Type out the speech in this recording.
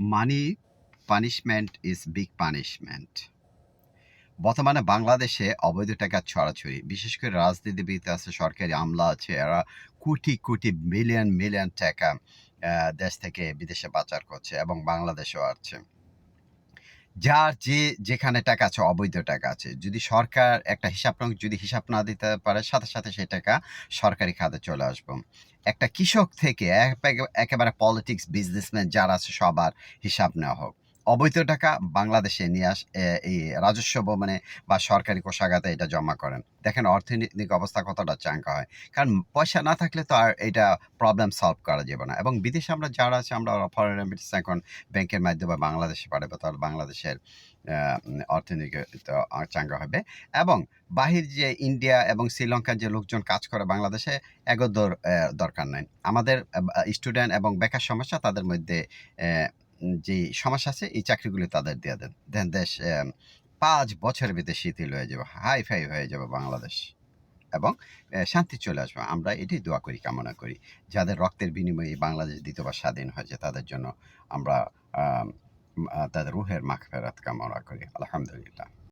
Money punishment is big punishment বর্তমানে বাংলাদেশে অবৈধ টাকা ছড়াছড়ি, বিশেষ করে রাজনীতিবিদ আছে, সরকারি আমলা আছে, এরা কোটি কোটি মিলিয়ন মিলিয়ন টাকা দেশ থেকে বিদেশে পাচার করছে এবং বাংলাদেশেও আছে যার যে, যেখানে টাকা আছে, অবৈধ টাকা আছে। যদি সরকার একটা হিসাব যদি হিসাব না দিতে পারে, সাথে সাথে সেই টাকা সরকারি খাতে চলে আসবে। একটা কৃষক থেকে এক- একেবারে পলিটিক্স বিজনেসম্যান যারা আছে, সবার হিসাব নেওয়া হোক। অবৈধ টাকা বাংলাদেশে নিয়ে আস এই রাজস্ব ভবনে বা সরকারি কোষাগাতে এটা জমা করেন। দেখেন অর্থনৈতিক অবস্থা কতটা চাঙ্কা হয়। কারণ পয়সা না থাকলে তো আর এটা প্রবলেম সলভ করা যাবে না। এবং বিদেশে আমরা যারা আছে আমরা ফরেন রেমিটেন্স এখন ব্যাংকের মাধ্যমে বাংলাদেশে পাঠাবো তাহলে বাংলাদেশের আহ, অর্থনৈতিক তো চাঙ্গা হবে। এবং বাহির যে ইন্ডিয়া এবং শ্রীলঙ্কার যে লোকজন কাজ করে বাংলাদেশে এগো দর- দরকার নাই। আমাদের স্টুডেন্ট এবং বেকার সমস্যা তাদের মধ্যে যে সমস্যা আছে, এই চাকরিগুলি তাদের দিয়ে দেন। দেন দেশ পাঁচ বছরের ভিতরে শিথিল হয়ে যাবে হাই ফাই হয়ে যাবে বাংলাদেশ। এবং শান্তি চলে আসবে। আমরা এটি দোয়া করি, কামনা করি। যাদের রক্তের বিনিময়ে বাংলাদেশ দ্বিতীয়বার স্বাধীন হয়েছে, তাদের জন্য আমরা তাদের রুহের মাখ ফেরাত কামনা করি। আলহামদুলিল্লাহ।